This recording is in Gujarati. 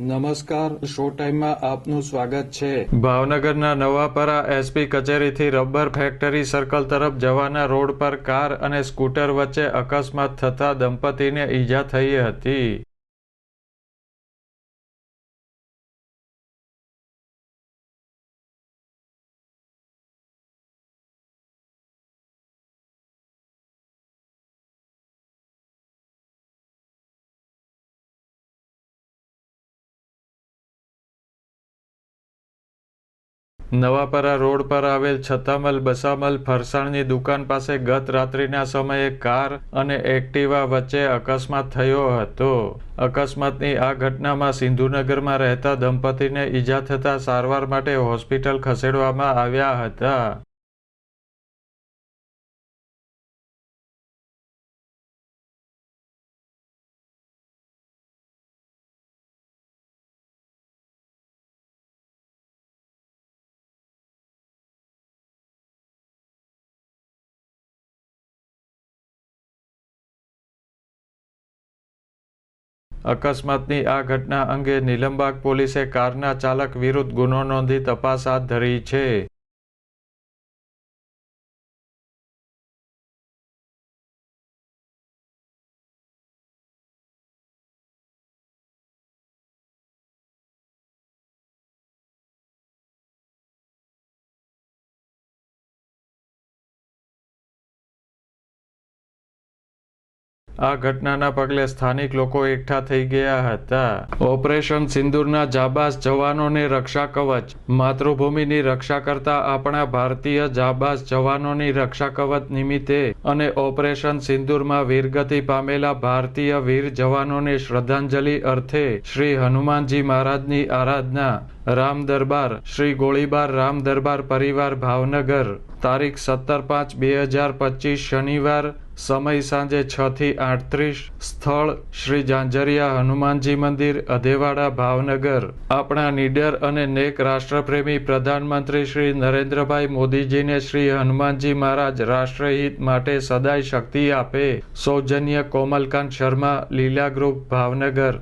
નમસ્કાર, શો ટાઈમમાં આપનું સ્વાગત છે. ભાવનગરના નવાપરા એસપી કચેરીથી રબર ફેક્ટરી સર્કલ તરફ જવાના રોડ પર કાર અને સ્કૂટર વચ્ચે અકસ્માત થતા દંપતીને ઈજા થઈ હતી. નવાપરા રોડ પર આવેલ છતામલ બસામલ ફરસાણની દુકાન પાસે ગત રાત્રિના સમયે કાર અને એક્ટિવા વચ્ચે અકસ્માત થયો હતો. અકસ્માતની આ ઘટનામાં સિંધુનગરમાં રહેતા દંપતીને ઈજા થતાં સારવાર માટે હોસ્પિટલ ખસેડવામાં આવ્યા હતા. અકસ્માતની આ ઘટના અંગે નિલંબાગ પોલીસે કારના ચાલક વિરુદ્ધ ગુનો નોંધી તપાસ હાથ ધરી છે. આ ઘટનાના પગલે સ્થાનિક લોકો એકઠા થઈ ગયા હતા. ઓપરેશન સિંદૂરના જાબાઝ જવાનોને રક્ષા કવચ. માતૃભૂમિની રક્ષા કરતા આપણા ભારતીય જાબાઝ જવાનોની રક્ષા કવચ નિમિત્તે અને ઓપરેશન સિંદૂરમાં વીરગતિ પામેલા ભારતીય વીર જવાનોને શ્રદ્ધાંજલિ અર્થે શ્રી હનુમાનજી મહારાજની આરાધના. રામ દરબાર. શ્રી ગોળીબાર રામ દરબાર પરિવાર ભાવનગર. તારીખ સત્તર પાંચ બે હજાર પચીસ શનિવાર સમય સાંજે છ થી આઠત્રીસ, સ્થળ શ્રી જાંજરિયા હનુમાનજી મંદિર, અધેવાડા, ભાવનગર. આપણા નીડર અને નેક રાષ્ટ્રપ્રેમી પ્રધાનમંત્રી શ્રી નરેન્દ્રભાઈ મોદીજીને શ્રી હનુમાનજી મહારાજ રાષ્ટ્રહિત માટે સદાય શક્તિ આપે. સૌજન્ય કોમલકાંત શર્મા, લીલા ગ્રુપ, ભાવનગર.